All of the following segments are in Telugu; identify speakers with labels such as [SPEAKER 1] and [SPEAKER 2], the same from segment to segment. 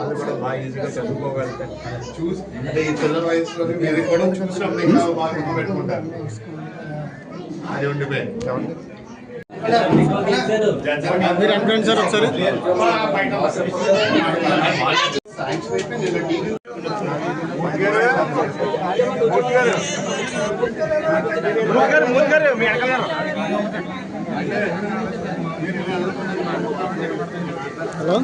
[SPEAKER 1] ఏంటంటే వాళ్ళు కూడా బాగా ఈజీగా చదువుకోగలుగుతారు చూసి అంటే ఈ చిన్న వయసులో మీరు కూడా చూసినప్పుడు ఇంకా బాగా గుర్తు పెట్టుకుంటారు అది ఉండిపోయింది ఏమండి?
[SPEAKER 2] మీరు అనుకోండి సార్ ఒకసారి
[SPEAKER 1] సైన్స్ వైపు నేను టీవీ
[SPEAKER 2] హలో?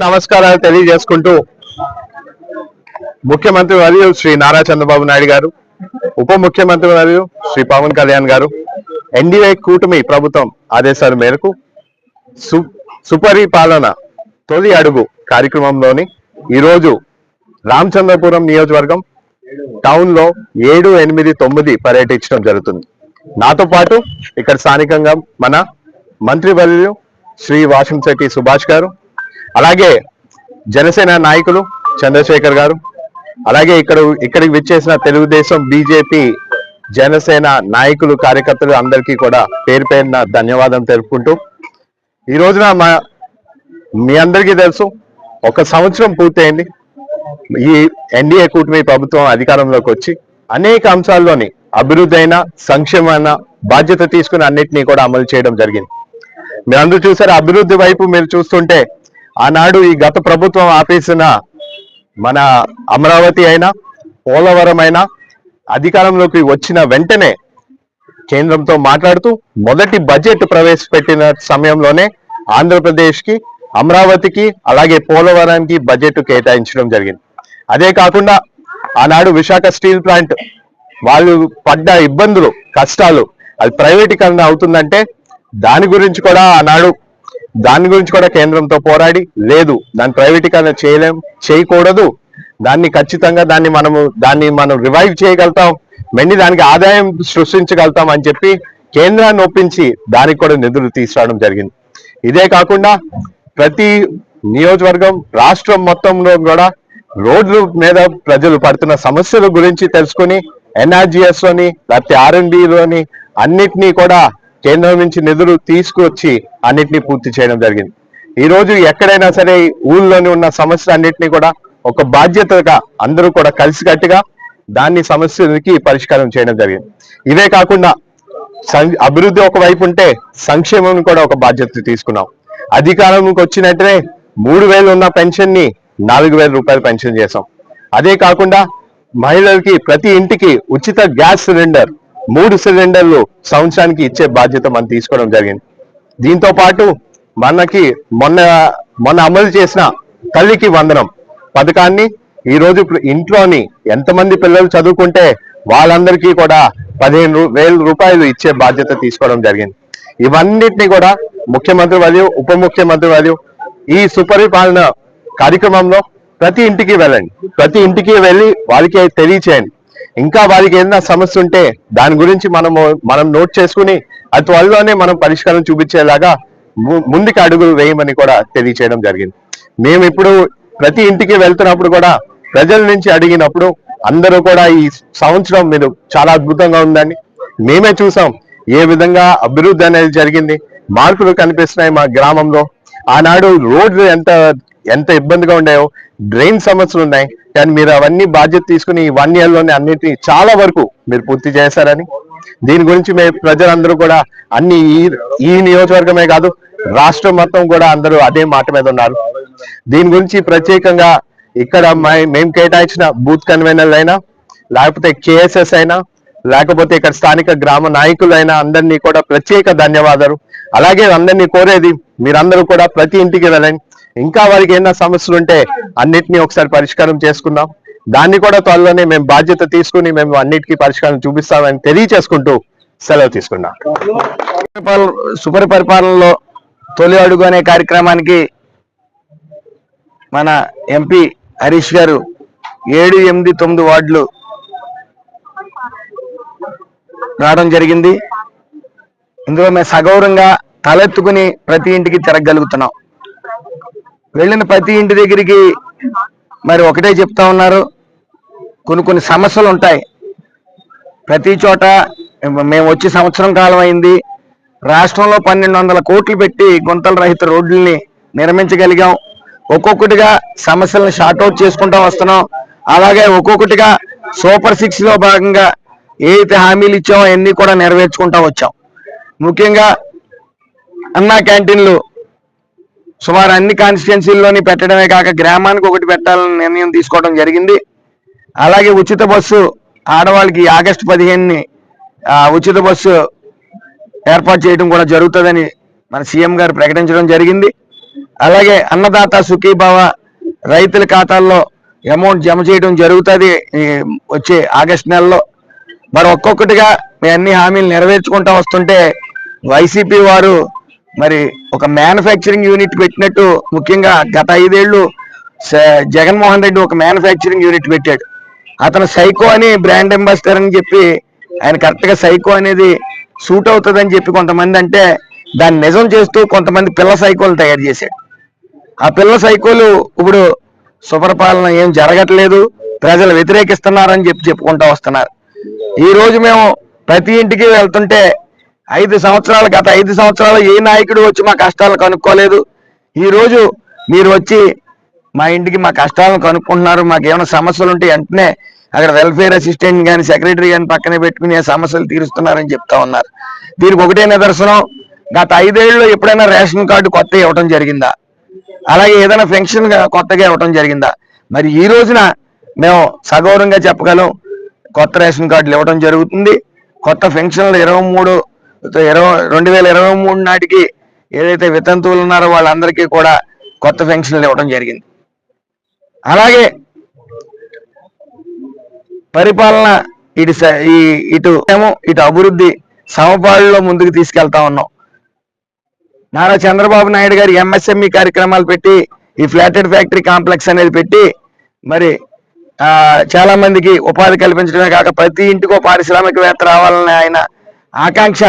[SPEAKER 3] నమస్కారాలు తెలియజేసుకుంటూ ముఖ్యమంత్రి మరియు శ్రీ నారా చంద్రబాబు నాయుడు గారు ఉప ముఖ్యమంత్రి మరియు శ్రీ పవన్ కళ్యాణ్ గారు ఎన్డీఏ కూటమి ప్రభుత్వం ఆదేశాల మేరకు సు సుపరిపాలన తొలి అడుగు కార్యక్రమంలోని ఈరోజు రామచంద్రపురం నియోజకవర్గం టౌన్లో ఏడు ఎనిమిది తొమ్మిది పర్యటించడం జరుగుతుంది. నాతో పాటు ఇక్కడ స్థానికంగా మన మంత్రివర్యులు శ్రీ వాషంశెట్టి సుభాష్ గారు అలాగే జనసేన నాయకులు చంద్రశేఖర్ గారు అలాగే ఇక్కడ ఇక్కడికి విచ్చేసిన తెలుగుదేశం బీజేపీ జనసేన నాయకులు కార్యకర్తలు అందరికీ కూడా పేరు పేరున ధన్యవాదం తెలుపుకుంటూ ఈ రోజున మా మీ అందరికీ తెలుసు ఒక సంవత్సరం పూర్తయింది. ఈ ఎన్డీఏ కూటమి ప్రభుత్వం అధికారంలోకి వచ్చి అనేక అంశాల్లోని అభివృద్ధి అయిన సంక్షేమైన బాధ్యత తీసుకుని అన్నిటినీ కూడా అమలు చేయడం జరిగింది. మీరు అందరూ చూసారు అభివృద్ధి వైపు మీరు చూస్తుంటే ఆనాడు ఈ గత ప్రభుత్వం ఆపేసిన మన అమరావతి అయినా పోలవరం అయినా అధికారంలోకి వచ్చిన వెంటనే కేంద్రంతో మాట్లాడుతూ మొదటి బడ్జెట్ ప్రవేశపెట్టిన సమయంలోనే ఆంధ్రప్రదేశ్కి అమరావతికి అలాగే పోలవరానికి బడ్జెట్ కేటాయించడం జరిగింది. అదే కాకుండా ఆనాడు విశాఖ స్టీల్ ప్లాంట్ వాళ్ళు పడ్డ ఇబ్బందులు కష్టాలు అది ప్రైవేటీకరణ అవుతుందంటే దాని గురించి కూడా ఆనాడు దాని గురించి కూడా కేంద్రంతో పోరాడి లేదు దాన్ని ప్రైవేటీకరణ చేయలేం చేయకూడదు. దాన్ని ఖచ్చితంగా దాన్ని మనము దాన్ని మనం రివైవ్ చేయగలుగుతాం మళ్ళీ దానికి ఆదాయం సృష్టించగలుగుతాం అని చెప్పి కేంద్రాన్ని ఒప్పించి దానికి కూడా నిధులు తీసుకురావడం జరిగింది. ఇదే కాకుండా ప్రతి నియోజకవర్గం రాష్ట్రం మొత్తంలో కూడా రోడ్ల మీద ప్రజలు పడుతున్న సమస్యల గురించి తెలుసుకుని ఎన్ఆర్జిఎస్లోని లేకపోతే ఆర్ఎన్బిలోని అన్నిటినీ కూడా కేంద్రం నుంచి నిధులు తీసుకువచ్చి అన్నిటినీ పూర్తి చేయడం జరిగింది. ఈ రోజు ఎక్కడైనా సరే ఊళ్ళోని ఉన్న సమస్యలు అన్నిటినీ కూడా ఒక బాధ్యతగా అందరూ కూడా కలిసికట్టుగా దాన్ని సమస్యలకి పరిష్కారం చేయడం జరిగింది. ఇవే కాకుండా సం- అభివృద్ధి ఒకవైపు ఉంటే సంక్షేమం కూడా ఒక బాధ్యత తీసుకున్నాం. అధికారంలోకి వచ్చినట్టే మూడు వేలు ఉన్న పెన్షన్ని నాలుగు వేల రూపాయలు పెన్షన్ చేసాం అదే కాకుండా మహిళలకి ప్రతి ఇంటికి ఉచిత గ్యాస్ సిలిండర్ మూడు సిలిండర్లు సంవత్సరానికి ఇచ్చే బాధ్యత మనం తీసుకోవడం జరిగింది. దీంతో పాటు మనకి మొన్న మొన్న అమలు చేసిన తల్లికి వందనం పథకాన్ని ఈ రోజు ఇంట్లోని ఎంతమంది పిల్లలు చదువుకుంటే వాళ్ళందరికీ కూడా పదిహేను వేల రూపాయలు ఇచ్చే బాధ్యత తీసుకోవడం జరిగింది. ఇవన్నిటిని కూడా ముఖ్యమంత్రి మరియు ఉప ముఖ్యమంత్రి మరియు ఈ సుపరిపాలన కార్యక్రమంలో ప్రతి ఇంటికి వెళ్ళండి. ప్రతి ఇంటికి వెళ్ళి వాళ్ళకి తెలియచేయండి. ఇంకా వారికి ఏదైనా సమస్య ఉంటే దాని గురించి మనము మనం నోట్ చేసుకుని అది త్వరలోనే మనం పరిష్కారం చూపించేలాగా ముందుకు అడుగులు వేయమని కూడా తెలియచేయడం జరిగింది. మేము ఇప్పుడు ప్రతి ఇంటికి వెళ్తున్నప్పుడు కూడా ప్రజల నుంచి అడిగినప్పుడు అందరూ కూడా ఈ సంవత్సరం మీరు చాలా అద్భుతంగా ఉందండి. మేమే చూసాం ఏ విధంగా అభివృద్ధి అనేది జరిగింది? మార్పులు కనిపిస్తున్నాయి మా గ్రామంలో. ఆనాడు రోడ్లు ఎంత ఎంత ఇబ్బందిగా ఉండేవో డ్రైన్ సమస్యలు ఉన్నాయి. కానీ మీరు అవన్నీ బాధ్యత తీసుకుని ఈ వన్ ఇయర్లోనే అన్నిటిని చాలా వరకు మీరు పూర్తి చేశారని. దీని గురించి మేము ప్రజలందరూ కూడా అన్ని ఈ ఈ నియోజకవర్గమే కాదు రాష్ట్రం మొత్తం కూడా అందరూ అదే మాట మీద ఉన్నారు. దీని గురించి ప్రత్యేకంగా ఇక్కడ మై- మేము కేటాయించిన బూత్ కన్వీనర్లు అయినా లేకపోతే కేఎస్ఎస్ అయినా లేకపోతే ఇక్కడ స్థానిక గ్రామ నాయకులైన అందరినీ కూడా ప్రత్యేక ధన్యవాదాలు. అలాగే అందరినీ కోరేది మీరందరూ కూడా ప్రతి ఇంటికి వెళ్ళండి. ఇంకా వారికి ఏమైనా సమస్యలు ఉంటే అన్నిటినీ ఒకసారి పరిష్కారం చేసుకుందాం. దాన్ని కూడా త్వరలోనే మేము బాధ్యత తీసుకుని మేము అన్నిటికీ పరిష్కారం చూపిస్తామని తెలియచేసుకుంటూ సెలవు తీసుకున్నాం
[SPEAKER 4] పరిపాలన- సుపరి పరిపాలనలో తొలి అడుగు అనే కార్యక్రమానికి మన ఎంపీ హరీష్ గారు ఏడు ఎనిమిది తొమ్మిది వార్డులు రావడం జరిగింది. ఇందులో మేము సగౌరంగా తలెత్తుకుని ప్రతి ఇంటికి తిరగలుగుతున్నాం వెళ్ళిన ప్రతి ఇంటి దగ్గరికి మరి ఒకటే చెప్తా ఉన్నారు. కొన్ని కొన్ని సమస్యలు ఉంటాయి. ప్రతి చోట మేము వచ్చి సంవత్సరం కాలం అయింది. రాష్ట్రంలో పన్నెండు వందల కోట్లు పెట్టి గుంతల రహిత రోడ్లని నిర్మించగలిగాం. ఒక్కొక్కటిగా సమస్యలను షార్ట్అవుట్ చేసుకుంటా వస్తున్నాం. అలాగే ఒక్కొక్కటిగా సూపర్ సిక్స్లో భాగంగా ఏదైతే హామీలు ఇచ్చామో అవన్నీ కూడా నెరవేర్చుకుంటా వచ్చాం. ముఖ్యంగా అన్నా క్యాంటీన్లు సుమారు అన్ని కాన్స్టిట్యున్సీల్లోని పెట్టడమే కాక గ్రామానికి ఒకటి పెట్టాలని నిర్ణయం తీసుకోవడం జరిగింది. అలాగే ఉచిత బస్సు ఆడవాళ్ళకి ఆగస్టు పదిహేనుని ఉచిత బస్సు ఏర్పాటు చేయడం కూడా జరుగుతుందని మన సీఎం గారు ప్రకటించడం జరిగింది. అలాగే అన్నదాత సుఖీభావ రైతుల ఖాతాల్లో అమౌంట్ జమ చేయడం జరుగుతుంది వచ్చే ఆగస్ట్ నెలలో. మరి ఒక్కొక్కటిగా మీ అన్ని హామీలు నెరవేర్చుకుంటా వస్తుంటే వైసీపీ వారు మరి ఒక మ్యానుఫ్యాక్చరింగ్ యూనిట్ పెట్టినట్టు ముఖ్యంగా గత ఐదేళ్ళు జగన్మోహన్ రెడ్డి ఒక మ్యానుఫ్యాక్చరింగ్ యూనిట్ పెట్టాడు. అతను సైకో అని బ్రాండ్ అంబాసిడర్ అని చెప్పి ఆయన కరెక్ట్గా సైకో అనేది సూట్ అవుతుందని చెప్పి కొంతమంది అంటే దాన్ని నిజం చేస్తూ కొంతమంది పిల్ల సైకోలు తయారు చేశాడు. ఆ పిల్ల సైకోలు ఇప్పుడు సుపరపాలన ఏం జరగట్లేదు. ప్రజలు వ్యతిరేకిస్తున్నారని చెప్పి చెప్పుకుంటా వస్తున్నారు. ఈ రోజు మేము ప్రతి ఇంటికి వెళ్తుంటే ఐదు సంవత్సరాలు గత ఐదు సంవత్సరాలు ఏ నాయకుడు వచ్చి మా కష్టాలు కనుక్కోలేదు. ఈ రోజు మీరు వచ్చి మా ఇంటికి మా కష్టాలను కనుక్కుంటున్నారు. మాకు ఏమైనా సమస్యలు ఉంటే వెంటనే అక్కడ వెల్ఫేర్ అసిస్టెంట్ కానీ సెక్రటరీ కానీ పక్కనే పెట్టుకుని ఆ సమస్యలు తీరుస్తున్నారని చెప్తా ఉన్నారు. దీనికి ఒకటే నిదర్శనం గత ఐదేళ్ళలో ఎప్పుడైనా రేషన్ కార్డు కొత్త ఇవ్వటం జరిగిందా? అలాగే ఏదైనా పెన్షన్ కొత్తగా ఇవ్వటం జరిగిందా? మరి ఈ రోజున మేము సగౌరవంగా చెప్పగలం కొత్త రేషన్ కార్డులు ఇవ్వడం జరుగుతుంది. కొత్త పెన్షన్లు ఇరవై మూడు ఇరవై రెండు వేల ఇరవై మూడు నాటికి ఏదైతే వితంతువులు ఉన్నారో వాళ్ళందరికీ కూడా కొత్త పెన్షన్లు ఇవ్వడం జరిగింది. అలాగే పరిపాలన ఇటు స- ఈ ఇటు ఏమో ఇటు అభివృద్ధి సమపాడులో ముందుకు తీసుకెళ్తా ఉన్నాం. నారా చంద్రబాబు నాయుడు గారు ఎంఎస్ఎంఈ కార్యక్రమాలు పెట్టి ఈ ఫ్లాటెడ్ ఫ్యాక్టరీ కాంప్లెక్స్ అనేది పెట్టి మరి చాలా మందికి ఉపాధి కల్పించడమే కాక ప్రతి ఇంటికో పారిశ్రామికవేత్త రావాలనే ఆయన ఆకాంక్ష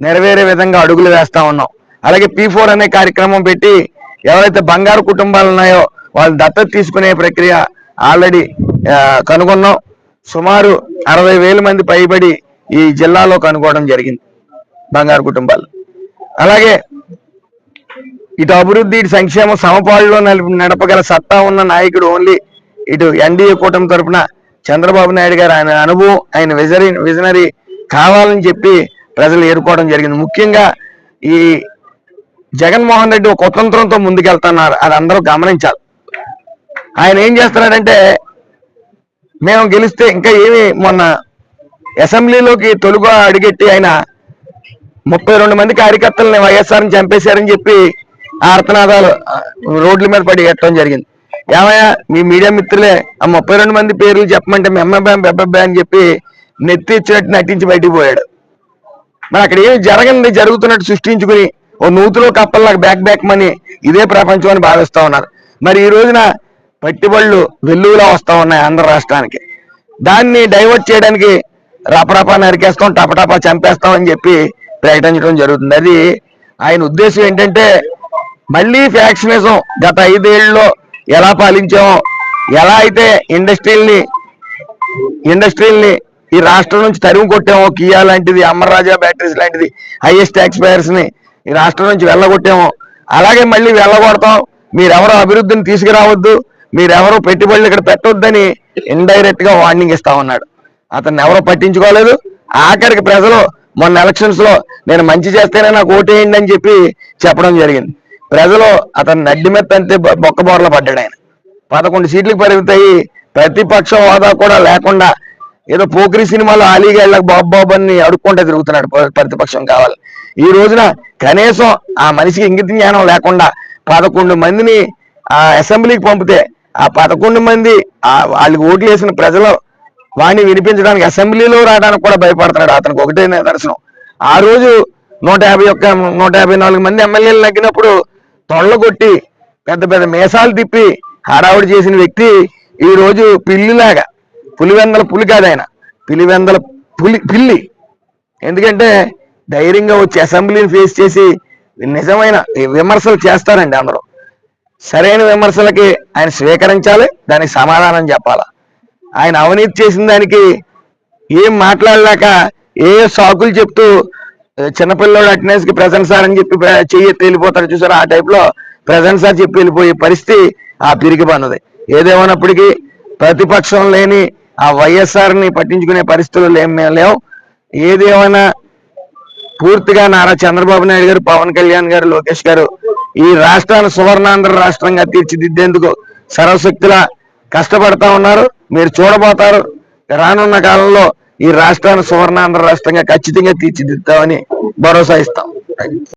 [SPEAKER 4] నెరవేరే విధంగా అడుగులు వేస్తా ఉన్నాం. అలాగే పీ ఫోర్ అనే కార్యక్రమం పెట్టి ఎవరైతే బంగారు కుటుంబాలు ఉన్నాయో వాళ్ళు దత్తత తీసుకునే ప్రక్రియ ఆల్రెడీ కనుగొన్నాం. సుమారు అరవై వేల మంది పైబడి ఈ జిల్లాలో కనుగోవడం జరిగింది బంగారు కుటుంబాలు. అలాగే ఇటు అభివృద్ధి ఇటు సంక్షేమం సమపాడులో నడపగల సత్తా ఉన్న నాయకుడు ఓన్లీ ఇటు ఎన్డీఏ కూటమి తరపున చంద్రబాబు నాయుడు గారు ఆయన అనుభవం ఆయన విజరీ విజనరీ కావాలని చెప్పి ప్రజలు ఏరుకోవడం జరిగింది. ముఖ్యంగా ఈ జగన్మోహన్ రెడ్డి ఒక కుతంత్రంతో ముందుకెళ్తున్నారు. అది అందరూ గమనించాలి. ఆయన ఏం చేస్తున్నాడంటే మేము గెలిస్తే ఇంకా ఏమి మొన్న అసెంబ్లీలోకి తొలుగు అడిగెట్టి ఆయన ముప్పై రెండు మంది కార్యకర్తలని వైఎస్ఆర్ని చంపేశారని చెప్పి ఆర్తనాదాలు రోడ్ల మీద పడి ఎట్టడం జరిగింది. ఏమయ్యా మీ మీడియా మిత్రులే ఆ ముప్పై రెండు మంది పేర్లు చెప్పమంటే మెమ్మబ్యాం బెబ్బబ్బే అని చెప్పి నెత్తి ఇచ్చినట్టు నటించి బయటికి పోయాడు. మరి అక్కడ ఏమి జరగంది జరుగుతున్నట్టు సృష్టించుకుని ఓ నూతులో కప్పల్లాగా బ్యాక్ బ్యాక్ మని ఇదే ప్రపంచం అని భావిస్తా ఉన్నారు. మరి ఈ రోజున పట్టిబళ్ళు వెల్లువలా వస్తా ఉన్నాయి ఆంధ్ర రాష్ట్రానికి. దాన్ని డైవర్ట్ చేయడానికి రపరపా నరికేస్తాం టపటపా చంపేస్తాం అని చెప్పి ప్రకటించడం జరుగుతుంది. అది ఆయన ఉద్దేశం ఏంటంటే మళ్ళీ ఫ్యాక్షనిజం గత ఐదేళ్ళలో ఎలా పాలించామో ఎలా అయితే ఇండస్ట్రీల్ని ఇండస్ట్రీల్ని ఈ రాష్ట్రం నుంచి తరిమి కొట్టామో కియా లాంటిది అమర్రాజా బ్యాటరీస్ లాంటిది హైయెస్ట్ ట్యాక్స్ పేయర్స్ని ఈ రాష్ట్రం నుంచి వెళ్ళగొట్టామో అలాగే మళ్ళీ వెళ్ళగొడతాం. మీరెవరు అభివృద్ధిని తీసుకురావద్దు మీరెవరు పెట్టుబడులు ఇక్కడ పెట్టొద్దని ఇండైరెక్ట్గా వార్నింగ్ ఇస్తా ఉన్నాడు. అతన్ని ఎవరో పట్టించుకోలేదు. ఆఖరికి ప్రజలు మొన్న ఎలక్షన్స్లో నేను మంచి చేస్తేనే నాకు ఓటేయండి అని చెప్పి చెప్పడం జరిగింది. ప్రజలు అతని నడ్డి మెత్త అంతే బొక్క బోర్ల పడ్డాడు ఆయన. పదకొండు సీట్లకు పెరుగుతాయి ప్రతిపక్ష హోదా కూడా లేకుండా ఏదో పోకిరి సినిమాలో అలీగాళ్ళకి బాబు బాబు అని అడుక్కుంటే తిరుగుతున్నాడు ప్రతిపక్షం కావాలి. ఈ రోజున కనీసం ఆ మనిషికి ఇంగిత జ్ఞానం లేకుండా పదకొండు మందిని ఆ అసెంబ్లీకి పంపితే ఆ పదకొండు మంది ఆ వాళ్ళకి ఓట్లు వేసిన ప్రజలు వాడిని వినిపించడానికి అసెంబ్లీలో రావడానికి కూడా భయపడుతున్నాడు. అతనికి ఒకటే నిదర్శనం. ఆ రోజు నూట యాభై ఒక్క నూట యాభై నాలుగు మంది ఎమ్మెల్యేలు నగ్గినప్పుడు తొళ్ళ కొట్టి పెద్ద పెద్ద మీసాలు తిప్పి హడావుడి చేసిన వ్యక్తి ఈ రోజు పిల్లిలాగా. పులివెందల పులి కాదు ఆయన. పిలివెందల పులి పిల్లి. ఎందుకంటే ధైర్యంగా వచ్చి అసెంబ్లీని ఫేస్ చేసి నిజమైన విమర్శలు చేస్తారండి అందరూ. సరైన విమర్శలకి ఆయన స్వీకరించాలి దానికి సమాధానం చెప్పాలి. ఆయన అవినీతి చేసిన దానికి ఏం మాట్లాడలేక ఏ సాకులు చెప్తూ చిన్నపిల్లడు అటెండెన్స్కి ప్రజెంట్ సార్ అని చెప్పి చెయ్యి ఎత్తి చూసారు? ఆ టైప్లో ప్రజెంట్ సార్ చెప్పి వెళ్ళిపోయే పరిస్థితి ఆ పిరికి పన్నది. ఏదేమైనప్పటికీ ప్రతిపక్షం లేని ఆ వైఎస్ఆర్ని పట్టించుకునే పరిస్థితులు లేం లేవు. ఏదేమైనా పూర్తిగా నారా చంద్రబాబు నాయుడు గారు పవన్ కళ్యాణ్ గారు లోకేష్ గారు ఈ రాష్ట్రాన్ని సువర్ణాంధ్ర రాష్ట్రంగా తీర్చిదిద్దేందుకు సర్వశక్తుల కష్టపడతా ఉన్నారు. మీరు చూడబోతారు. రానున్న కాలంలో ఈ రాష్ట్రాన్ని సువర్ణాంధ్ర రాష్ట్రంగా ఖచ్చితంగా తీర్చిదిద్దామని భరోసా ఇస్తాం.